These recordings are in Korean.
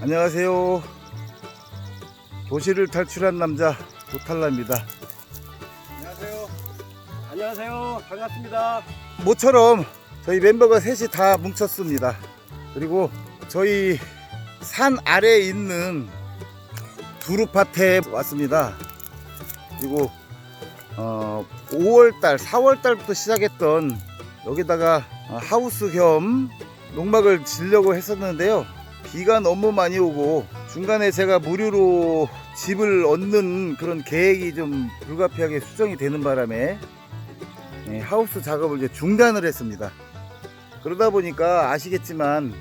안녕하세요. 도시를 탈출한 남자 도탈라입니다. 안녕하세요. 안녕하세요. 반갑습니다. 모처럼 저희 멤버가 셋이 다 뭉쳤습니다. 그리고 저희 산 아래에 있는 두루밭에 왔습니다. 그리고 어, 5월달, 4월달부터 시작했던 여기다가 어, 하우스 겸 농막을 지려고 했었는데요. 비가 너무 많이 오고 중간에 제가 무료로 집을 얻는 그런 계획이 좀 불가피하게 수정이 되는 바람에 예, 하우스 작업을 이제 중단을 했습니다. 그러다 보니까 아시겠지만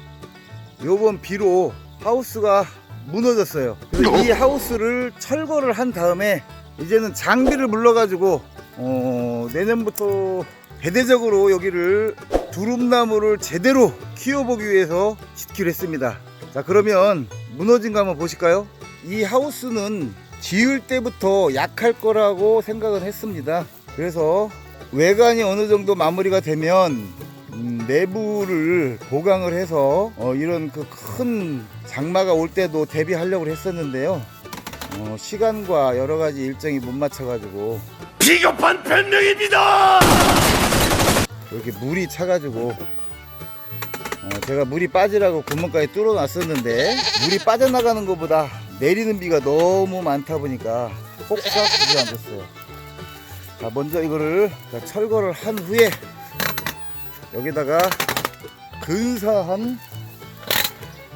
요번 비로 하우스가 무너졌어요. 이 하우스를 철거를 한 다음에 이제는 장비를 불러가지고 어, 내년부터 대대적으로 여기를 두릅나무를 제대로 키워보기 위해서 짓기로 했습니다. 자 그러면 무너진 거 한번 보실까요? 이 하우스는 지을 때부터 약할 거라고 생각을 했습니다. 그래서 외관이 어느 정도 마무리가 되면 음, 내부를 보강을 해서 어, 이런 그 큰 장마가 올 때도 대비하려고 했었는데요. 어, 시간과 여러 가지 일정이 못 맞춰가지고 비겁한 변명입니다. 이렇게 물이 차가지고 어, 제가 물이 빠지라고 구멍까지 뚫어놨었는데 물이 빠져나가는 것보다 내리는 비가 너무 많다 보니까 폭삭 주저앉았어요. 자 먼저 이거를 자, 철거를 한 후에 여기다가 근사한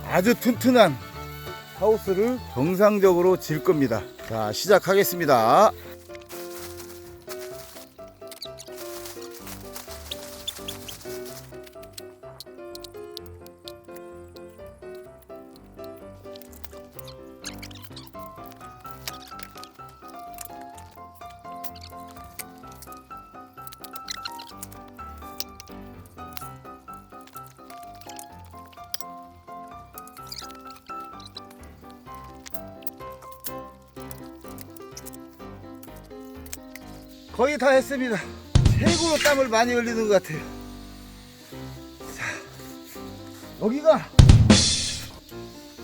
아주 튼튼한 하우스를 정상적으로 질 겁니다. 자 시작하겠습니다. 거의 다 했습니다. 최고로 땀을 많이 흘리는 것 같아요. 자, 여기가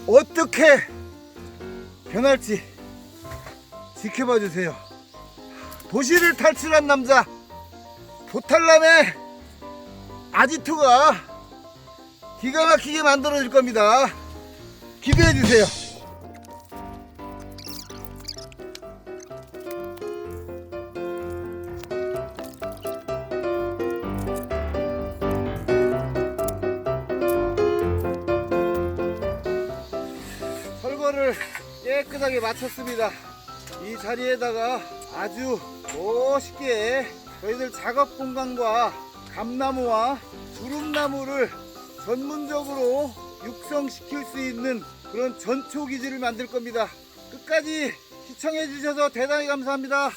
어떻게 변할지 지켜봐 주세요. 도시를 탈출한 남자 도탈남의 아지트가 기가 막히게 만들어 줄 겁니다. 기대해 주세요. 철거를 깨끗하게 마쳤습니다. 이 자리에다가 아주 멋있게 저희들 작업 공간과 감나무와 두릅나무를 전문적으로 육성시킬 수 있는 그런 전초 기지를 만들 겁니다. 끝까지 시청해 주셔서 대단히 감사합니다.